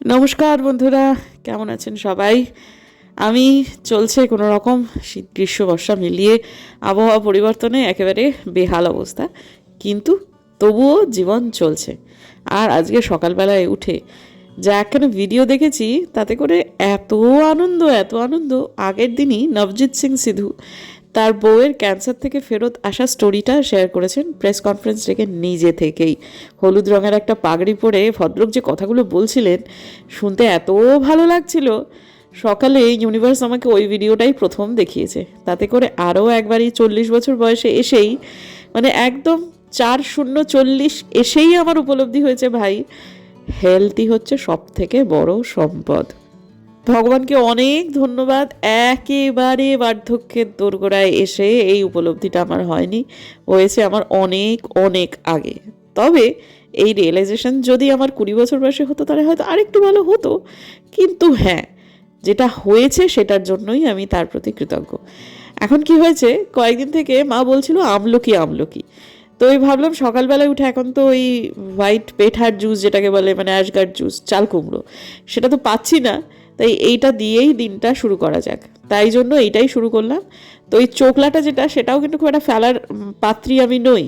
নমস্কার বন্ধুরা, কেমন আছেন সবাই? আমি চলছে কোনো রকম শীত গ্রীষ্ম বর্ষা মিলিয়ে আবহাওয়া পরিবর্তনে একেবারে বেহাল অবস্থা, কিন্তু তবুও জীবন চলছে। আর আজকে সকালবেলায় উঠে যা একখানে ভিডিও দেখেছি, তাতে করে এত আনন্দ এত আনন্দ, আগের দিনই নবজিৎ সিং সিধু তার বউয়ের ক্যান্সার থেকে ফেরত আসা স্টোরিটা শেয়ার করেছেন প্রেস কনফারেন্স ডেকে নিজে থেকেই। হলুদ রঙের একটা পাগড়ি পরে ভদ্রলোক যে কথাগুলো বলছিলেন, শুনতে এত ভালো লাগছিল। সকালে ইউনিভার্স আমাকে ওই ভিডিওটাই প্রথম দেখিয়েছে। তাতে করে আরও একবারই চল্লিশ বছর বয়সে এসেই মানে একদম চার শূন্য চল্লিশ এসেই আমার উপলব্ধি হয়েছে ভাই। হেলথই হচ্ছে সব থেকে বড় সম্পদ। ভগবানকে অনেক ধন্যবাদ। একেবারে বার্ধক্যের দোরগোড়ায় এসে এই উপলব্ধিটা আমার হয়নি, হয়েছে আমার অনেক অনেক আগে। তবে এই রিয়েলাইজেশন যদি আমার কুড়ি বছর বয়সে হতো, তাহলে হয়তো আরেকটু ভালো হতো। কিন্তু হ্যাঁ যেটা হয়েছে সেটার জন্যই আমি তার প্রতি কৃতজ্ঞ। এখন কি হয়েছে, কয়েকদিন থেকে মা বলছিল, আমলকি আমলকি। তো ওই ভাবলাম সকালবেলায় উঠে এখন তো ওই হোয়াইট পেঠার জুস যেটাকে বলে মানে অ্যাশগার্ড জুস চাল কুমড়ো, সেটা তো পাচ্ছি না। তাই এইটা দিয়েই দিনটা শুরু করা যাক। তাই জন্য এইটাই শুরু করলাম। তো ওই চোকলাটা যেটা, সেটাও কিন্তু খুব একটা ফেলার পাত্রী আমি নই।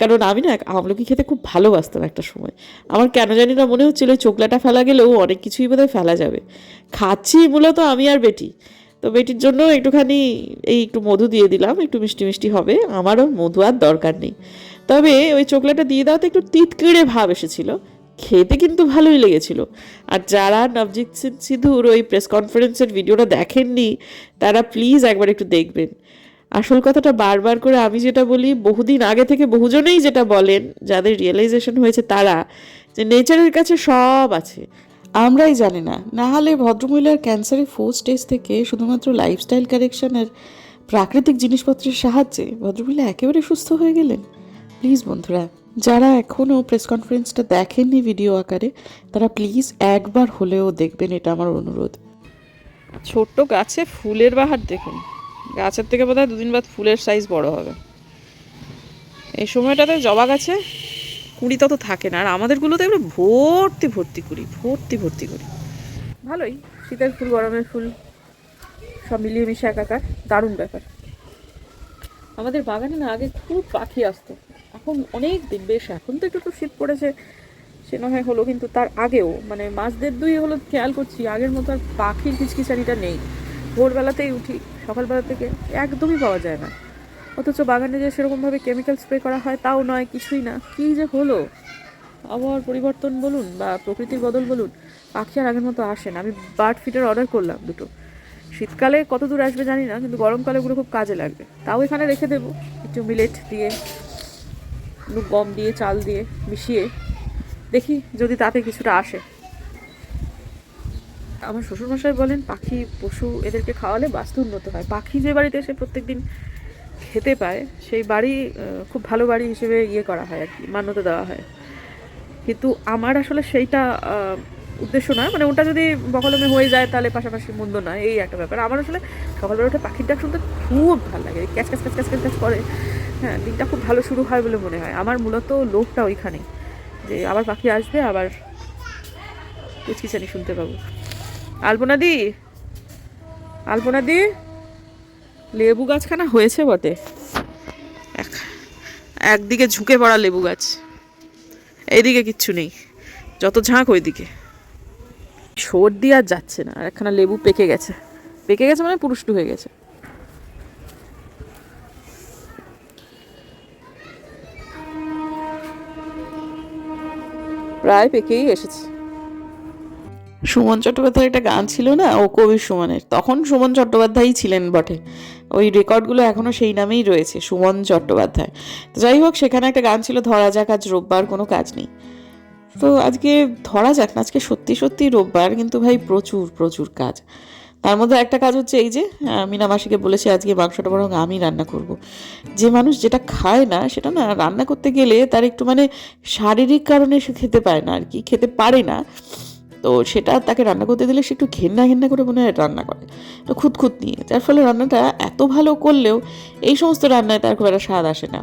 কারণ আমি না আমলকি খেতে খুব ভালোবাসতাম একটা সময়। আমার কেন জানি না মনে হচ্ছিল ওই চোকলাটা ফেলা গেলেও অনেক কিছুই বোধহয় ফেলা যাবে। খাচ্ছি মূলত আমি আর বেটি। তো বেটির জন্য একটুখানি এই একটু মধু দিয়ে দিলাম, একটু মিষ্টি মিষ্টি হবে। আমারও মধু আর দরকার নেই। তবে ওই চোকলাটা দিয়ে দেওয়াতে একটু তিতকিড়ে ভাব এসেছিল। খেতে কিন্তু ভালোই লেগেছিল। আর যারা নবজিৎ সিং সিধুর ওই প্রেস কনফারেন্সের ভিডিওটা দেখেননি, তারা প্লিজ একবার একটু দেখবেন। আসল কথাটা বারবার করে আমি যেটা বলি, বহুদিন আগে থেকে বহুজনেই যেটা বলেন, যাদের রিয়েলাইজেশন হয়েছে তারা, যে নেচারের কাছে সব আছে। আমরাই জানি না না হলে ভদ্রমহিলার ক্যান্সারের ফোর স্টেজ থেকে শুধুমাত্র লাইফস্টাইল কারেকশনের প্রাকৃতিক জিনিসপত্রের সাহায্যে ভদ্রমহিলা একেবারে সুস্থ হয়ে গেলেন। প্লিজ বন্ধুরা যারা এখনও প্রেস কনফারেন্সটা দেখেননি ভিডিও আকারে তারা প্লিজ একবার হলেও দেখবেন এটা আমার অনুরোধ। ছোট্ট গাছে ফুলের বাহার দেখুন। গাছের থেকে বোধহয় দুদিন বাদ ফুলের সাইজ বড় হবে। এই সময়টাতে জবা গাছে কুড়ি তত থাকে না আর আমাদেরগুলোতে এবার ভর্তি ভর্তি করি ভর্তি ভর্তি করি ভালোই শীতের ফুল গরমের ফুল সব মিলিয়ে মিশে একাকার দারুণ ব্যাপার। আমাদের বাগানে না আগে খুব পাখি আসতো। এখন অনেক দিন, বেশ, এখন তো একটু একটু শীত পড়েছে, সে না হয় হলো, কিন্তু তার আগেও মানে মাস দেড় দুই হলো খেয়াল করছি, আগের মতো আর পাখির কিচকিচারিটা নেই। ভোরবেলাতেই উঠি, সকালবেলা থেকে একদমই পাওয়া যায় না। অথচ বাগানে যে সেরকমভাবে কেমিক্যাল স্প্রে করা হয়, তাও নয়, কিছুই না। কী যে হলো? আবহাওয়ার পরিবর্তন বলুন বা প্রকৃতির বদল বলুন, পাখি আর আগের মতো আসে না। আমি বার্ড ফিটার অর্ডার করলাম দুটো। শীতকালে কত দূর আসবে জানি না, কিন্তু গরমকালে ওগুলো খুব কাজে লাগবে। তাও এখানে রেখে দেবো, একটু মিলেট দিয়ে একটু গম দিয়ে, চাল দিয়ে মিশিয়ে দেখি যদি তাতে কিছুটা আসে। আমার শ্বশুরমশাই বলেন, পাখি, পশু এদেরকে খাওয়ালে বাস্তু উন্নত হয়। পাখি যে বাড়িতে এসে প্রত্যেকদিন খেতে পায়, সেই বাড়ি খুব ভালো বাড়ি হিসেবে ইয়ে করা হয় আর কি, মান্যতা দেওয়া হয়। কিন্তু আমার আসলে সেইটা উদ্দেশ্য নয়। মানে ওটা যদি বকলমে হয়ে যায়, তাহলে পাশাপাশি মন্দ নয়। এই একটা ব্যাপার। আমার আসলে সকালবেলা উঠে পাখির ডাক শুনতে খুব ভালো লাগে। Catch catch catch catch catch করে। হ্যাঁ দিনটা খুব ভালো শুরু হয় বলে মনে হয়। আমার মূলত লোভটা ওইখানেই। যে আবার পাখি আসবে, আবার কুচকিচানি শুনতে পাবো। আলপনাদি আলপনাদি লেবু গাছখানা হয়েছে বটে। এক, একদিকে ঝুঁকে পড়া লেবু গাছ। এইদিকে কিচ্ছু নেই। যত ঝাঁক ওইদিকে। সর্দি আর যাচ্ছে না। আর একখানা লেবু পেকে গেছে। পেকে গেছে মানে পুরুষ্টু হয়ে গেছে। প্রায় পেকেই এসেছে। সুমন চট্টোপাধ্যায় একটা গান ছিল না? ও কবি সুমনের। তখন সুমন চট্টোপাধ্যায়ই ছিলেন বটে। ওই রেকর্ডগুলো এখনও সেই নামেই রয়েছে, সুমন চট্টোপাধ্যায়। তো যাই হোক, সেখানে একটা গান ছিল, ধরা যাক আজ রোববার, কোনো কাজ নেই। তো আজকে ধরা যাক না, আজকে সত্যি সত্যি রোববার, কিন্তু ভাই প্রচুর প্রচুর কাজ। তার মধ্যে একটা কাজ হচ্ছে এই যে মিনা মাসিকে বলেছে আজকে মাংসটা বরং আমি রান্না করব। যে মানুষ যেটা খায় না, সেটা না রান্না করতে গেলে তার একটু মানে শারীরিক কারণে সে খেতে পায় না আর কি, খেতে পারে না। তো সেটা তাকে রান্না করতে দিলে সে একটু ঘেন্না ঘেন্না করে মনে হয় রান্না করে। তো খুঁতখুত নিয়ে, যার ফলে রান্নাটা এত ভালো করলেও এই সমস্ত রান্নায় তার খুব একটা স্বাদ আসে না।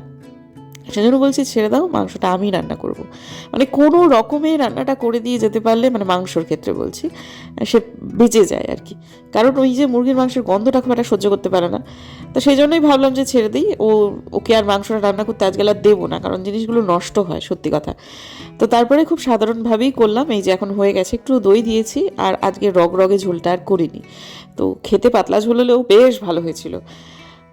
সেজন্য বলছি, ছেড়ে দাও, মাংসটা আমি রান্না করব। মানে কোনো রকমে রান্নাটা করে দিয়ে যেতে পারলে মানে মাংসর ক্ষেত্রে বলছি, সে বেঁচে যায় আর কি। কারণ ওই যে মুরগির মাংসের গন্ধটা খুব একটা সহ্য করতে পারে না। তো সেই জন্যই ভাবলাম যে ছেড়ে দিই, ও, ওকে আর মাংসটা রান্না করতে আজকাল আর দেবো না, কারণ জিনিসগুলো নষ্ট হয়, সত্যি কথা। তো তারপরে খুব সাধারণভাবেই করলাম, এই যে এখন হয়ে গেছে, একটু দই দিয়েছি, আর আজকে রগ রগে ঝোলটা আর করিনি। তো খেতে পাতলা ঝোল হলেও বেশ ভালো হয়েছিল।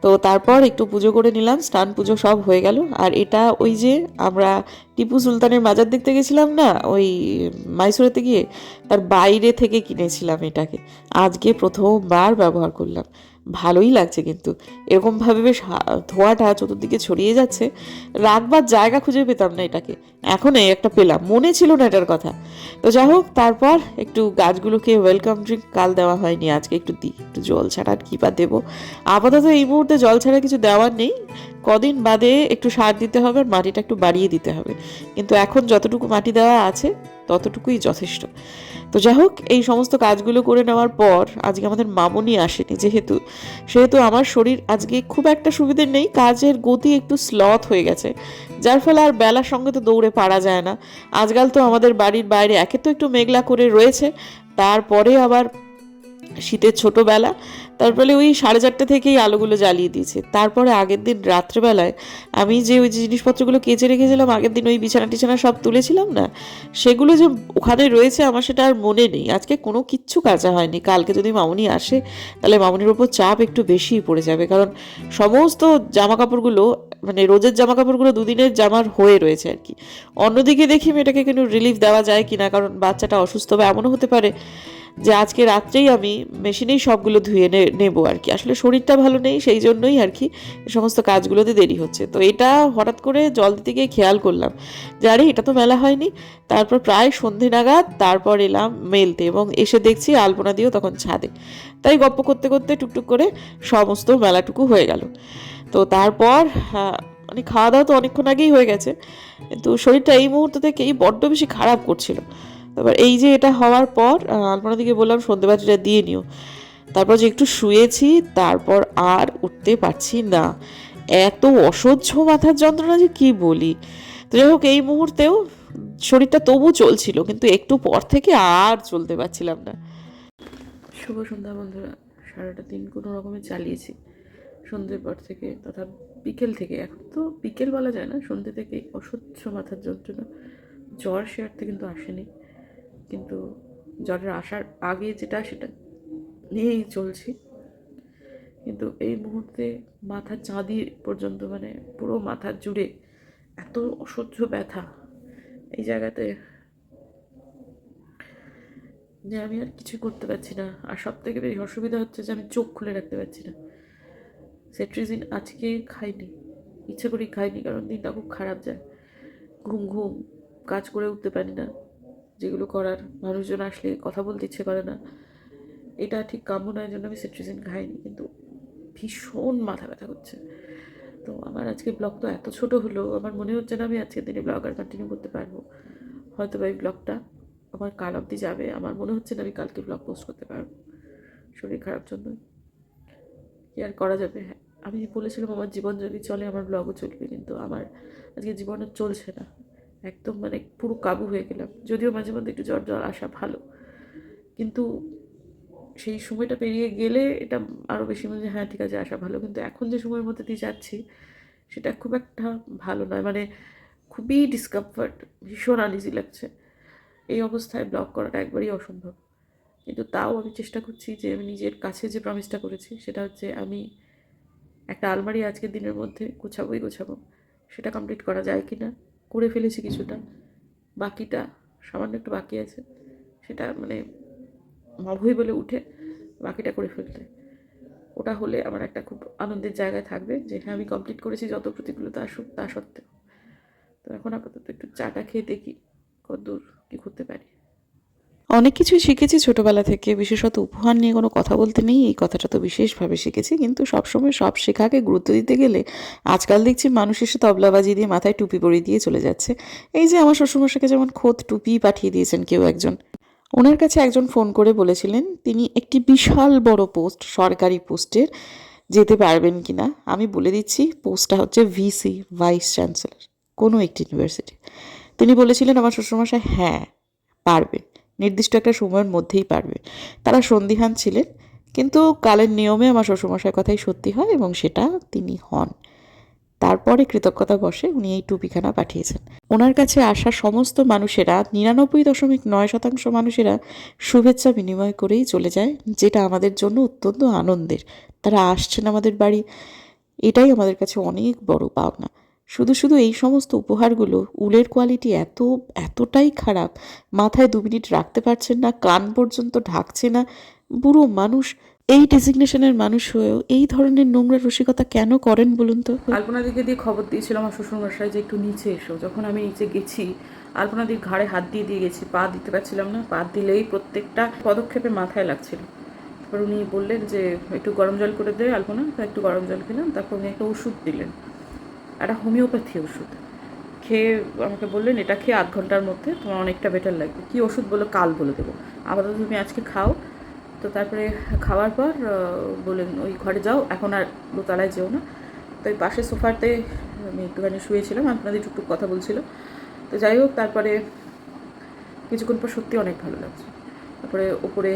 তো তারপর একটু পুজো করে নিলাম, স্নান পুজো সব হয়ে গেল। আর এটা ওই যে আমরা টিপু সুলতানের মাজার দেখতে গেছিলাম না, ওই মাইসুরেতে গিয়ে, তার বাইরে থেকে কিনেছিলাম এটাকে। আজকে প্রথমবার ব্যবহার করলাম। ভালোই লাগছে কিন্তু। এরকমভাবে বেশ ধোয়াটা চতুর্দিকে ছড়িয়ে যাচ্ছে। রাখবার জায়গা খুঁজে পেতাম না এটাকে। এখন এই একটা পেলাম। মনে ছিল না এটার কথা। তো যাই হোক, তারপর একটু গাছগুলোকে ওয়েলকাম ড্রিঙ্ক কাল দেওয়া হয়নি। আজকে একটু দিই একটু জল ছাড়া আর কী বা দেবো? আপাতত এই মুহূর্তে জল ছাড়া কিছু দেওয়ার নেই। কদিন বাদে একটু সার দিতে হবে আর মাটিটা একটু বাড়িয়ে দিতে হবে। কিন্তু এখন যতটুকু মাটি দেওয়া আছে, ততটুকুই যথেষ্ট। তো যাই হোক, এই সমস্ত কাজগুলো করে নেওয়ার পর আজকে আমাদের মামনি আসেনি যেহেতু, সেহেতু আমার শরীর আজকে খুব একটা সুবিধে নেই, কাজের গতি একটু স্লথ হয়ে গেছে। যার ফলে আর বেলার সঙ্গে তো দৌড়ে পারা যায় না। আজকাল তো আমাদের বাড়ির বাইরে, একে তো একটু মেঘলা করে রয়েছে, তারপরে আবার শীতের ছোটোবেলা। তারপরে ওই সাড়ে চারটে থেকেই আলোগুলো জ্বালিয়ে দিয়েছে। তারপরে আগের দিন রাত্রেবেলায় আমি যে ওই জিনিসপত্রগুলো কেচে রেখেছিলাম, আগের দিন ওই বিছানা টিছানা সব তুলেছিলাম না, সেগুলো যে ওখানে রয়েছে আমার সেটা আর মনে নেই। আজকে কোনো কিচ্ছু কাজা হয়নি। কালকে যদি মামুনি আসে, তাহলে মামুনির ওপর চাপ একটু বেশিই পড়ে যাবে। কারণ সমস্ত জামা কাপড়গুলো মানে রোজের জামা কাপড়গুলো দুদিনের জামার হয়ে রয়েছে আর কি। অন্যদিকে দেখি মেয়েটাকে কিন্তু রিলিফ দেওয়া যায় কিনা, কারণ বাচ্চাটা অসুস্থ বা এমনও হতে পারে। যে আজকে রাত্রেই আমি মেশিনেই সবগুলো ধুয়ে নেব আর কি। আসলে শরীরটা ভালো নেই সেই জন্যই আর কি সমস্ত কাজগুলোতে দেরি হচ্ছে। তো এটা হঠাৎ করে জল দিতে গিয়ে খেয়াল করলাম যে আরে এটা তো মেলা হয়নি। তারপর প্রায় সন্ধে নাগাদ তারপর এলাম মেলতে এবং এসে দেখছি আলপনা দিয়েও তখন ছাদে। তাই গপ্প করতে করতে টুকটুক করে সমস্ত মেলাটুকু হয়ে গেল। তো তারপর হ্যাঁ, মানে খাওয়া দাওয়া তো অনেকক্ষণ আগেই হয়ে গেছে। কিন্তু শরীরটা এই মুহূর্ত থেকেই বড্ড বেশি খারাপ করছিল। তারপর এই যে এটা হওয়ার পর আহ, আলপনা দিকে বললাম সন্ধেবাতিটা দিয়ে নিও। তারপর যে একটু শুয়েছি তারপর আর উঠতে পারছি না। এত অসহ্য মাথার যন্ত্রণা যে কি বলি? তো যাই হোক এই মুহূর্তেও শরীরটা তবু চলছিল কিন্তু একটু পর থেকে আর চলতে পারছিলাম না। শুভ সন্ধ্যা বন্ধুরা। সারাটা দিন কোনো রকমে চালিয়েছি। সন্ধ্যের পর থেকে তথা বিকেল থেকে এখন তো বিকেল বলা যায় না সন্ধ্যে থেকে অসহ্য মাথার যন্ত্রণা। জ্বর সে কিন্তু আসেনি। কিন্তু জ্বরের আসার আগে যেটা সেটা নিয়েই চলছি। কিন্তু এই মুহূর্তে মাথা চাঁদি পর্যন্ত মানে পুরো মাথার জুড়ে এত অসহ্য ব্যথা। এই জায়গাতে যে আমি আর কিছু করতে পারছি না। আর সব থেকে বেশি অসুবিধা হচ্ছে যে আমি চোখ খুলে রাখতে পারছি না। সেট্রিজিন আজকে খাইনি। ইচ্ছে করেই খাইনি, কারণ দিনটা খুব খারাপ যায়। ঘুম ঘুম, কাজ করে উঠতে পারি না। যেগুলো করার মানুষজন আসলে কথা বলতে ইচ্ছে করে না। এটা ঠিক কাম্য নয় জন্য আমি সেট্রিজিন খাইনি, কিন্তু ভীষণ মাথা ব্যথা করছে। তো আমার আজকে ব্লগ তো এত ছোট হলো, আমার মনে হচ্ছে না আমি আজকের দিনে ব্লগ আর কন্টিনিউ করতে পারব। হয়তো বা এই ব্লগটা আমার কাল অবধি যাবে, আমার মনে হচ্ছে না আমি কালকে ব্লগ পোস্ট করতে পারব। শরীর খারাপ জন্য কি আর করা যাবে? হ্যাঁ আমি বলেছিলাম আমার জীবন যদি চলে, আমার ব্লগও চলবে, কিন্তু আমার আজকে জীবন চলছে না। একদম মানে পুরো কাবু হয়ে গেলাম। যদিও মাঝে মধ্যে একটু জ্বর জ্বর আসা ভালো। কিন্তু সেই সময়টা পেরিয়ে গেলে এটা আরও বেশি মনে হয়, ঠিক আছে আসা ভালো। কিন্তু এখন যে সময়ের মধ্যে দিয়ে যাচ্ছি সেটা খুব একটা ভালো নয়। মানে খুবই ডিসকমফর্ট ভীষণ আনইজি লাগছে। এই অবস্থায় ব্লগ করাটা একবারই অসম্ভব। কিন্তু তাও আমি চেষ্টা করছি যে আমি নিজের কাছে যে প্রমিসটা করেছি সেটা হচ্ছে আমি একটা আলমারি আজকের দিনের মধ্যে গোছাবোই গোছাবো। সেটা কমপ্লিট করা যায় কি না করে ফেলেছি কিছুটা। বাকিটা সামান্য একটু বাকি আছে। সেটা মানে মভই বলে উঠে বাকিটা করে ফেলতে। ওটা হলে আমার একটা খুব আনন্দের জায়গায় থাকবে যে হ্যাঁ আমি কমপ্লিট করেছি যত প্রতিকূলতা আসুক তা সত্ত্বেও। তো এখন আপাতত একটু চাটা খেয়ে দেখি কতদূর কী করতে পারি। অনেক কিছুই শিখেছি ছোটবেলা থেকে, বিশেষত উপহার নিয়ে কোনো কথা বলতে নেই, এই কথাটা তো বিশেষভাবে শিখেছি। কিন্তু সবসময় সব শেখাকে গুরুত্ব দিতে গেলে আজকাল দেখছি মানুষ এসে তবলাবাজি দিয়ে মাথায় টুপি পরিয়ে দিয়ে চলে যাচ্ছে। এই যে আমার শ্বশুরমশাকে যেমন খোদ টুপি পাঠিয়ে দিয়েছেন কেউ একজন, ওনার কাছে একজন ফোন করে বলেছিলেন, তিনি একটি বিশাল বড় পোস্ট, সরকারি পোস্টের, যেতে পারবেন কি না আমি বলে দিচ্ছি, পোস্টটা হচ্ছে ভিসি, ভাইস চ্যান্সেলর, কোনো একটি ইউনিভার্সিটি। তিনি বলেছিলেন, আমার শ্বশুরমশাই হ্যাঁ পারবে। নির্দিষ্ট একটা সময়ের মধ্যেই পারবে। তারা সন্দিহান ছিলেন, কিন্তু কালের নিয়মে আমার শ্বশুরমশাইয়ের কথাই সত্যি হয় এবং সেটা তিনি হন। তারপরে কৃতজ্ঞতা বসে উনি এই টুপিখানা পাঠিয়েছেন। ওনার কাছে আসা সমস্ত মানুষেরা, নিরানব্বই দশমিক নয় শতাংশ মানুষেরা শুভেচ্ছা বিনিময় করেই চলে যায়, যেটা আমাদের জন্য অত্যন্ত আনন্দের। তারা আসছেন আমাদের বাড়ি। এটাই আমাদের কাছে অনেক বড় পাওনা। শুধু শুধু এই সমস্ত উপহারগুলো উলের কোয়ালিটি এত, এতটাই খারাপ, মাথায় দু মিনিট রাখতে পারছেন না, কান পর্যন্ত ঢাকছে না। বুড়ো মানুষ, এই ডেজিগনেশনের মানুষ হয়েও এই ধরনের নোংরা রসিকতা কেন করেন বলুন তো? আলপনা দিকে দিয়ে খবর দিয়েছিল আমার শ্বশুরমশাই যে একটু নিচে এসো। যখন আমি নিচে গেছি, আলপনা দির ঘাড়ে হাত দিয়ে দিয়ে গেছি, পা দিতে পারছিলাম না, পা দিলেই প্রত্যেকটা পদক্ষেপে মাথায় লাগছিল। তারপর উনি বললেন যে, একটু গরম জল করে দে আলপনা একটু গরম জল খেলাম। তারপর উনি একটা ওষুধ দিলেন। একটা হোমিওপ্যাথি ওষুধ। খেয়ে আমাকে বললেন, এটা খেয়ে আধ ঘণ্টার মধ্যে তোমার অনেকটা বেটার লাগবে। কী ওষুধ বলে, কাল বলে দেবো। আপাতত তুমি আজকে খাও। তো তারপরে খাওয়ার পর বললেন, ওই ঘরে যাও, এখন আর দোতলায় যেও না। তো ওই পাশে সোফাতে আমি একটুখানি শুয়েছিলাম, আপনাদের টুকটুক কথা বলছিল তো যাই হোক, তারপরে কিছুক্ষণ পর সত্যি অনেক ভালো লাগছে। তারপরে ওপরে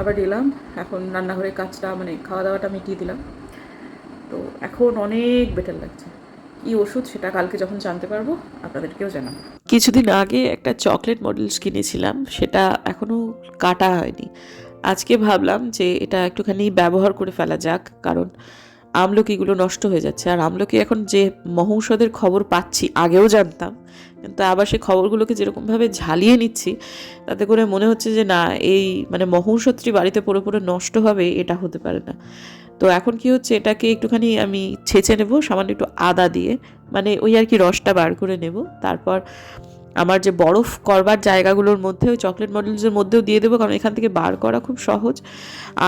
আবার এলাম, এখন রান্নাঘরের কাজটা মানে খাওয়া দাওয়াটা মিটিয়ে দিলাম। তো এখন অনেক বেটার লাগছে। কী ওষুধ সেটা কালকে যখন জানতে পারব, আপনাদেরকেও জানাব। কিছুদিন আগে একটা চকলেট মডেলস কিনেছিলাম, সেটা এখনও কাটা হয়নি। আজকে ভাবলাম যে এটা একটুখানি ব্যবহার করে ফেলা যাক, কারণ আমলকিগুলো নষ্ট হয়ে যাচ্ছে। আর আমলকি এখন যে মহৌষধের খবর পাচ্ছি, আগেও জানতাম, কিন্তু আবার সেই খবরগুলোকে যেরকমভাবে ঝালিয়ে নিচ্ছি, তাতে করে মনে হচ্ছে যে না, এই মানে মহৌষধটি বাড়িতে পড়ে নষ্ট হবে, এটা হতে পারে না। তো এখন কি হচ্ছে? এটাকে একটুখানি আমি ছেঁচে নেব, সামান্য একটু আদা দিয়ে। মানে ওই আর কি রসটা বার করে নেব। তারপর আমার যে বরফ করবার জায়গাগুলোর মধ্যে ওই চকলেট মডেলসের মধ্যেও দিয়ে দেবো, কারণ এখান থেকে বার করা খুব সহজ।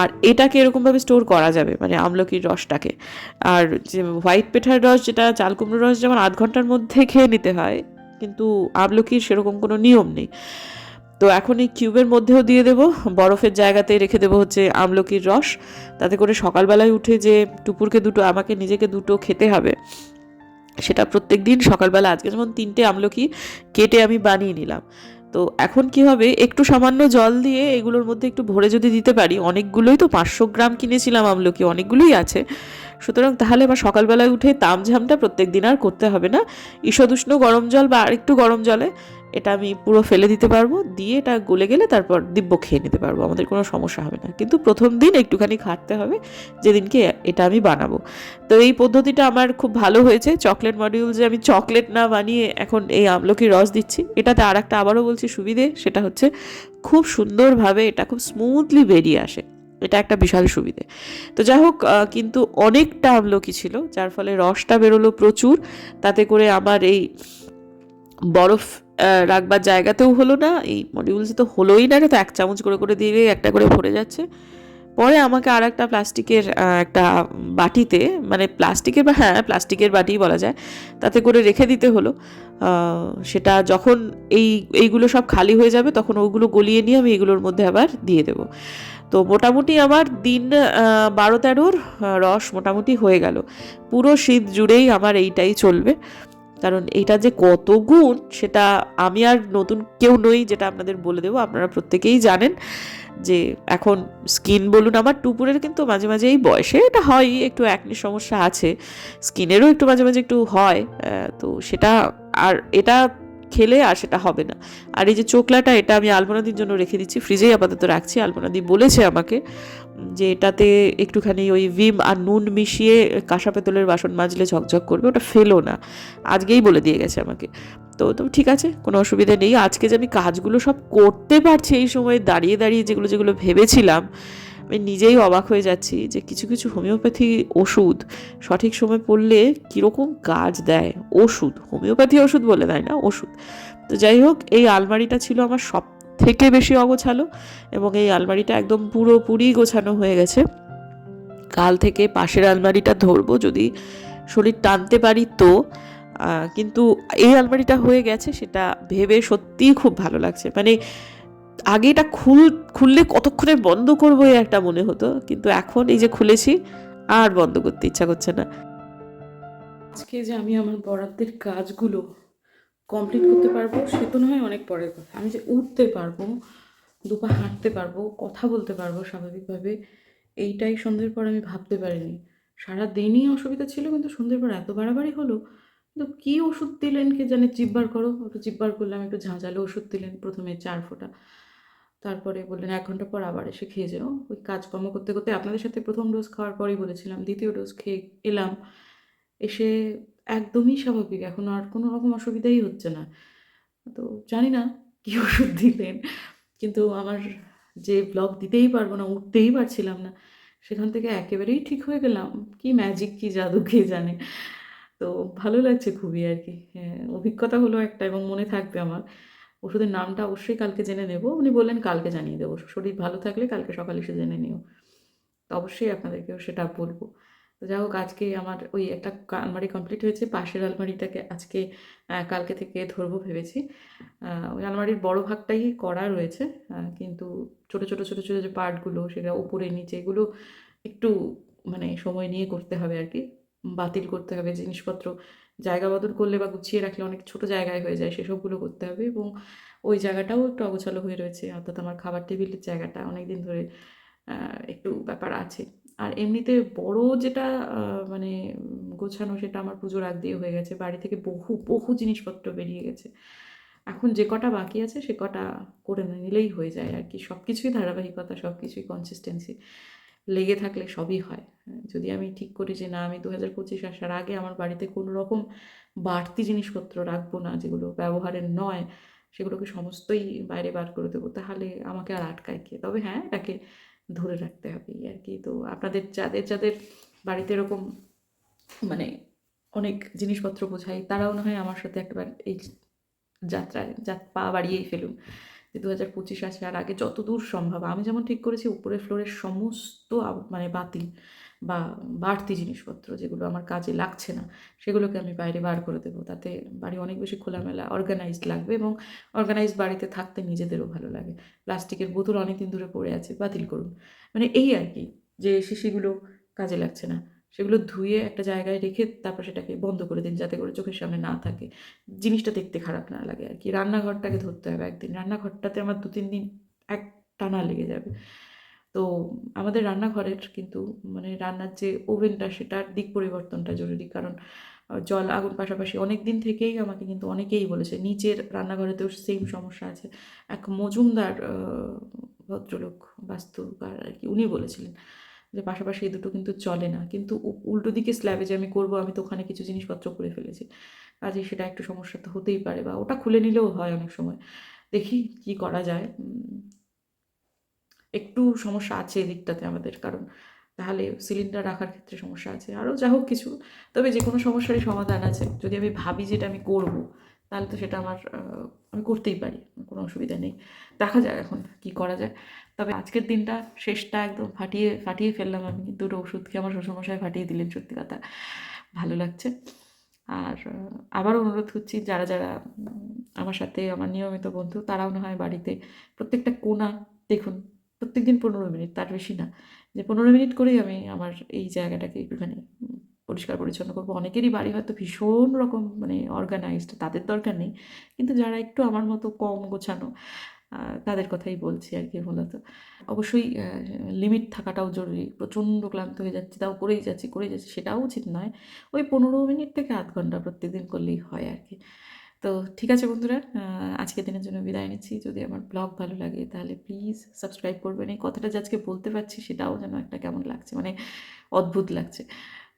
আর এটাকে এরকমভাবে স্টোর করা যাবে মানে আমলকির রসটাকে। আর যে হোয়াইট পেঠার রস, যেটা চাল কুমড়োর রস যেমন আধ ঘণ্টার মধ্যে খেয়ে নিতে হয়, কিন্তু আমলকির সেরকম কোনো নিয়ম নেই। তো এখন এই কিউবের মধ্যেও দিয়ে দেবো। বরফের জায়গাতে রেখে দেবো হচ্ছে আমলকির রস। তাতে করে সকালবেলায় উঠে যে টুপুরকে দুটো, আমাকে নিজেকে দুটো খেতে হবে, সেটা প্রত্যেক দিন সকালবেলা আজকে যেমন তিনটে আমলকি কেটে আমি বানিয়ে নিলাম। তো এখন কি হবে, একটু সামান্য জল দিয়ে এগুলোর মধ্যে একটু ভরে যদি দিতে পারি, অনেকগুলোই তো পাঁচশো গ্রাম কিনেছিলাম আমলকি, অনেকগুলোই আছে। সুতরাং তাহলে আমার সকালবেলায় উঠে তামঝামটা প্রত্যেক দিন আর করতে হবে না। ঈষদুষ্ণ গরম জল বা আরেকটু গরম জলে এটা আমি পুরো ফেলে দিতে পারব, দিয়ে এটা গলে গেলে তারপর দিব্য খেয়ে নিতে পারব, আমাদের কোনো সমস্যা হবে না। কিন্তু প্রথম দিন একটুখানি খাটতে হবে, যেদিনকে এটা আমি বানাবো। তো এই পদ্ধতিটা আমার খুব ভালো হয়েছে, চকলেট মডিউল যে আমি চকলেট না বানিয়ে এখন এই আমলকির রস দিচ্ছি, এটাতে আর একটা আবারও বলছি সুবিধে, সেটা হচ্ছে খুব সুন্দরভাবে এটা খুব স্মুথলি বেরিয়ে আসে। এটা একটা বিশাল সুবিধে। তো যাই হোক কিন্তু অনেকটা আমলকি ছিল, যার ফলে রসটা বেরোলো প্রচুর, তাতে করে আমার এই বরফ রাখবার জায়গাতেও হলো না। এই মডিউলসে তো হলোই না তো এক চামচ করে করে দিলে একটা করে ভরে যাচ্ছে। পরে আমাকে আর একটা প্লাস্টিকের একটা বাটিতে মানে প্লাস্টিকের বা হ্যাঁ প্লাস্টিকের বাটিই বলা যায়, তাতে করে রেখে দিতে হলো। সেটা যখন এই, এইগুলো সব খালি হয়ে যাবে, তখন ওগুলো গলিয়ে নিয়ে আমি এগুলোর মধ্যে আবার দিয়ে দেবো। তো মোটামুটি আমার দিন বারো তেরোর রস মোটামুটি হয়ে গেল। পুরো শীত জুড়েই আমার এইটাই চলবে। কারণ এটা যে কত গুণ, সেটা আমি আর নতুন কেউ নই, যেটা আপনাদের বলে দেবো। আপনারা প্রত্যেকেই জানেন যে এখন স্কিন বলুন, আমার টুপুরের কিন্তু মাঝে মাঝে এই বয়সে, এটা হয়, একটু একনি সমস্যা আছে। স্কিনেরও একটু মাঝে মাঝে একটু হয় তো সেটা আর এটা খেলে আর সেটা হবে না। আর এই যে চোকলাটা এটা আমি আলপনাদির জন্য রেখে দিচ্ছি। ফ্রিজেই আপাতত রাখছি। আলপনাদি বলেছে আমাকে যে এটাতে একটুখানি ওই ভিম আর নুন মিশিয়ে কাঁসা পেতলের বাসন মাজলে ঝকঝক করবে। ওটা ফেলো না। আজকেই বলে দিয়ে গেছে আমাকে। তো তো ঠিক আছে, কোনো অসুবিধা নেই। আজকে যে আমি কাজগুলো সব করতে পারছি এই সময়, দাঁড়িয়ে দাঁড়িয়ে যেগুলো যেগুলো ভেবেছিলাম আমি নিজেই অবাক হয়ে যাচ্ছি যে কিছু কিছু হোমিওপ্যাথি ওষুধ সঠিক সময় পড়লে কীরকম কাজ দেয়। ওষুধ, হোমিওপ্যাথি ওষুধ বলে দেয় না? ওষুধ। তো যাই হোক, এই আলমারিটা ছিল আমার সব থেকে বেশি অগোছালো এবং এই আলমারিটা একদম পুরোপুরি গোছানো হয়ে গেছে। কাল থেকে পাশের আলমারিটা ধরবো যদি শরীর টানতে পারি তো। কিন্তু এই আলমারিটা হয়ে গেছে, সেটা ভেবে সত্যিই খুব ভালো লাগছে। মানে আগে এটা খুল, খুললে কতক্ষণে বন্ধ করব একটা মনে হতো, কিন্তু এখন এই যে খুলেছি, আর বন্ধ করতে ইচ্ছা করছে না। আজকে যে আমি আমার বরাদ্দের কাজগুলো কমপ্লিট করতে পারব, সে তো নয় অনেক পরের কথা। আমি যে উঠতে পারব দুপা হাঁটতে পারব, কথা বলতে পারব স্বাভাবিকভাবে, এইটাই সন্ধ্যের পর আমি ভাবতে পারিনি। সারা দিনই অসুবিধা ছিল, কিন্তু সন্ধ্যের পর এত বাড়াবাড়ি হলো, কিন্তু কী ওষুধ দিলেন কে জানে, জিব্বার করো, একটু জিব্বার করলাম একটু ঝাঁঝালো ওষুধ দিলেন প্রথমে চার ফোঁটা। তারপরে বললেন, এক ঘণ্টা পর আবার এসে খেয়ে যাও। ওই কাজকর্ম করতে করতে আপনাদের সাথে প্রথম ডোজ খাওয়ার পরেই বলেছিলাম, দ্বিতীয় ডোজ খেয়ে এলাম। এসে একদমই স্বাভাবিক, এখন আর কোনো রকম অসুবিধাই হচ্ছে না। তো জানি না কী ওষুধ দিলেন, কিন্তু আমার যে ব্লগ দিতেই পারব না, উঠতেই পারছিলাম না, সেখান থেকে একেবারেই ঠিক হয়ে গেলাম। কি ম্যাজিক কি জাদু, কে জানে? তো ভালো লাগছে খুবই আর কি। হ্যাঁ অভিজ্ঞতা হলো একটা এবং মনে থাকবে আমার। ওষুধের নামটা অবশ্যই কালকে জেনে নেব। উনি বললেন, কালকে জানিয়ে দেবো। শরীর ভালো থাকলে কালকে সকালে এসে জেনে নিও। তো অবশ্যই আপনাদেরকেও সেটা বলব। তো যাই হোক, আজকে আমার ওই একটা আলমারি কমপ্লিট হয়েছে। পাশের আলমারিটাকে আজকে কালকে থেকে ধরবো ভেবেছি। ওই আলমারির বড় ভাগটাই করা রয়েছে। কিন্তু ছোট ছোট ছোট ছোট যে পার্টগুলো সেটা উপরে, নিচে, এগুলো একটু মানে সময় নিয়ে করতে হবে আর কি। বাতিল করতে হবে জিনিসপত্র। জায়গা বদল করলে বা গুছিয়ে রাখলে অনেক ছোট জায়গায় হয়ে যায়, সেসবগুলো করতে হবে এবং ওই জায়গাটাও একটু অগোছালো হয়ে রয়েছে। অর্থাৎ আমার খাবার টেবিলের জায়গাটা অনেক দিন ধরে একটু ব্যাপার আছে। আর এমনিতে বড় যেটা মানে গোছানো সেটা আমার পুজোর আগ দিয়ে হয়ে গেছে। বাড়ি থেকে বহু বহু জিনিসপত্র বেরিয়ে গেছে। এখন যে কটা বাকি আছে সে কটা করে নিলেই হয়ে যায় আর কি। সব কিছুই ধারাবাহিকতা সব কিছুই কনসিস্টেন্সি লেগে থাকলে সবই হয়। যদি আমি ঠিক করি যে না, আমি দু হাজার পঁচিশ আসার আগে আমার বাড়িতে কোনো রকম বাড়তি জিনিসপত্র রাখব না, যেগুলো ব্যবহারের নয়, সেগুলোকে সমস্তই বাইরে বার করে দেবো, তাহলে আমাকে আর আটকায় কে? তবে হ্যাঁ এটাকে ধরে রাখতে হবে আর কি। তো আপনাদের যাদের যাদের বাড়িতে এরকম মানে অনেক জিনিসপত্র বোঝাই, তারাও না হয় আমার সাথে একবার এই যাত্রায় যাত পা বাড়িয়েই ফেলুন। যে দু হাজার পঁচিশ আসে আর আগে যত দূর সম্ভব। আমি যেমন ঠিক করেছি, উপরের ফ্লোরের সমস্ত মানে বাতিল বা বাড়তি জিনিসপত্র যেগুলো আমার কাজে লাগছে না, সেগুলোকে আমি বাইরে বার করে দেবো। তাতে বাড়ি অনেক বেশি খোলামেলা অর্গানাইজড লাগবে এবং অর্গানাইজড বাড়িতে থাকতে নিজেদেরও ভালো লাগে। প্লাস্টিকের বোতল অনেক দিন ধরে পড়ে আছে, বাতিল করুন। মানে এই আর কি, যে শিশিগুলো কাজে লাগছে না। সেগুলো ধুয়ে একটা জায়গায় রেখে তারপর সেটাকে বন্ধ করে দিন যাতে করে চোখের সামনে না থাকে। জিনিসটা দেখতে খারাপ না লাগে আর কি। রান্নাঘরটাকে ধরতে হবে একদিন। রান্নাঘরটাতে আমার দু তিন দিন এক টানা লেগে যাবে। তো আমাদের রান্নাঘরের কিন্তু মানে রান্নার যে ওভেনটা সেটার দিক পরিবর্তনটা জরুরি। কারণ জল আগুন পাশাপাশি অনেক দিন থেকেই আমাকে কিন্তু অনেকেই বলেছে নিচের রান্নাঘরেতেও সেম সমস্যা আছে। এক মজুমদার ভদ্রলোক বাস্তুকার আর কি উনি বলেছিলেন যে পাশাপাশি এই দুটো কিন্তু চলে না। কিন্তু উল্টো দিকে স্ল্যাবে যে আমি করব, আমি তো ওখানে কিছু জিনিসপত্র করে ফেলেছি। কাজে সেটা একটু সমস্যা তো হতেই পারে বা ওটা খুলে নিলেও হয় অনেক সময়। দেখি কি করা যায়। একটু সমস্যা আছে এদিকটাতে আমাদের, কারণ তাহলে সিলিন্ডার রাখার ক্ষেত্রে সমস্যা আছে। আরও যা হোক কিছু। তবে যে কোনো সমস্যারই সমাধান আছে। যদি আমি ভাবি যেটা আমি করব তাহলে তো সেটা আমার আমি করতেই পারি কোনো অসুবিধা নেই। দেখা যাক এখন কি করা যায়। তবে আজকের দিনটা শেষটা একদম ফাটিয়ে ফাটিয়ে ফেললাম আমি। দুটো ওষুধ খেয়ে আমার শ্বশুরমশাই ফাটিয়ে দিলেন সত্যি কথা। ভালো লাগছে। আর আহ, আবারও অনুরোধ করছি যারা যারা আমার সাথে আমার নিয়মিত বন্ধু তারাও না হয় বাড়িতে প্রত্যেকটা কোণা দেখুন প্রত্যেক দিন পনেরো মিনিট তার বেশি না। যে পনেরো মিনিট করেই আমি আমার এই জায়গাটাকে একটুখানি পরিষ্কার পরিচ্ছন্ন করব। অনেকেরই বাড়ি হয়তো ভীষণ রকম মানে অর্গানাইজড তাদের দরকার নেই। কিন্তু যারা একটু আমার মতো কম গোছানো তাদের কথাই বলছি আর কি মূলত। অবশ্যই লিমিট থাকাটাও জরুরি। প্রচণ্ড ক্লান্ত হয়ে যাচ্ছি, তাও করেই যাচ্ছি করেই যাচ্ছি, সেটাও উচিত নয়। ওই পনেরো মিনিট থেকে আধ ঘণ্টা প্রত্যেকদিন করলেই হয় আর কি। তো ঠিক আছে বন্ধুরা আজকের দিনের জন্য বিদায় নিচ্ছি। যদি আমার ব্লগ ভালো লাগে তাহলে প্লিজ সাবস্ক্রাইব করবেন। এই কথাটা যে আজকে বলতে পারছি সেটাও যেন একটা কেমন লাগছে মানে অদ্ভুত লাগছে।